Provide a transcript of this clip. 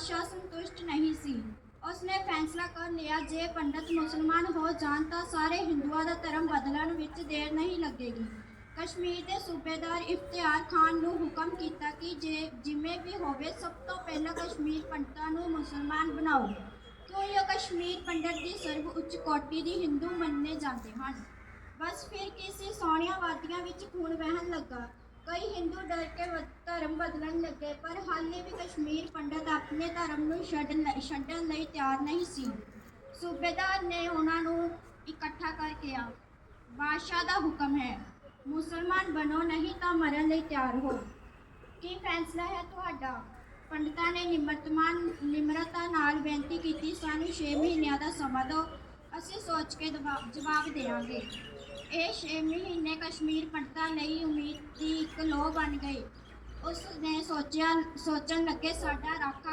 ਬਾਦਸ਼ਾਹ ਸੰਤੁਸ਼ਟ ਨਹੀਂ ਸੀ। ਉਸਨੇ ਫੈਸਲਾ ਕਰ ਲਿਆ, ਜੇ ਪੰਡਤ ਮੁਸਲਮਾਨ ਹੋ ਜਾਣ ਤਾਂ ਸਾਰੇ ਹਿੰਦੂਆਂ ਦਾ ਧਰਮ ਬਦਲਣ ਵਿੱਚ ਦੇਰ ਨਹੀਂ ਲੱਗੇਗੀ। ਕਸ਼ਮੀਰ ਦੇ ਸੂਬੇਦਾਰ ਇਫਤਿਆਰ ਖਾਨ ਨੂੰ ਹੁਕਮ ਕੀਤਾ ਕਿ ਜੇ ਜਿਵੇਂ ਵੀ ਹੋਵੇ, ਸਭ ਤੋਂ ਪਹਿਲਾਂ ਕਸ਼ਮੀਰ ਪੰਡਤਾਂ ਨੂੰ ਮੁਸਲਮਾਨ ਬਣਾਓ। ਕਿਉਂ ਇਹ ਕਸ਼ਮੀਰ ਪੰਡਤ ਦੀ ਸਰਵ ਉੱਚ ਕੋਟੀ ਦੀ ਹਿੰਦੂ ਮੰਨੇ ਜਾਂਦੇ ਹਨ? ਬਸ ਫਿਰ ਕਿਸੇ ਸੋਹਣੀਆਂ ਵਾਦੀਆਂ ਵਿੱਚ ਖੂਨ ਵਹਿਣ ਲੱਗਾ। ਕਈ ਹਿੰਦੂ ਡਰ ਕੇ ਧਰਮ ਬਦਲਣ ਲੱਗੇ, ਪਰ ਹਾਲੇ ਵੀ ਕਸ਼ਮੀਰ ਪੰਡਤ ਆਪਣੇ ਧਰਮ ਨੂੰ ਛੱਡਣ ਲਈ ਛੱਡਣ ਲਈ ਤਿਆਰ ਨਹੀਂ ਸੀ। ਸੂਬੇਦਾਰ ਨੇ ਉਹਨਾਂ ਨੂੰ ਇਕੱਠਾ ਕਰਕੇ ਕਿਹਾ ਬਾਦਸ਼ਾਹ ਦਾ ਹੁਕਮ ਹੈ, ਮੁਸਲਮਾਨ ਬਣੋ, ਨਹੀਂ ਤਾਂ ਮਰਨ ਲਈ ਤਿਆਰ ਹੋ। ਕੀ ਫੈਸਲਾ ਹੈ ਤੁਹਾਡਾ? ਪੰਡਤਾਂ ਨੇ ਨਿਮਰਤਮਾਨ ਨਿਮਰਤਾ ਨਾਲ ਬੇਨਤੀ ਕੀਤੀ, ਸਾਨੂੰ 6 ਮਹੀਨਿਆਂ ਦਾ ਸਮਾਂ ਦਿਓ, ਅਸੀਂ ਸੋਚ ਕੇ ਦਵਾ- ਜਵਾਬ ਦੇਵਾਂਗੇ। ਇਹ 6 ਮਹੀਨੇ ਕਸ਼ਮੀਰ ਪੰਡਤਾਂ ਲਈ ਉਮੀਦ ਦੀ ਇੱਕ ਲੋਹ ਬਣ ਗਈ। ਉਸ ਨੇ ਸੋਚਿਆ ਸੋਚਣ ਲੱਗੇ ਸਾਡਾ ਰਾਖਾ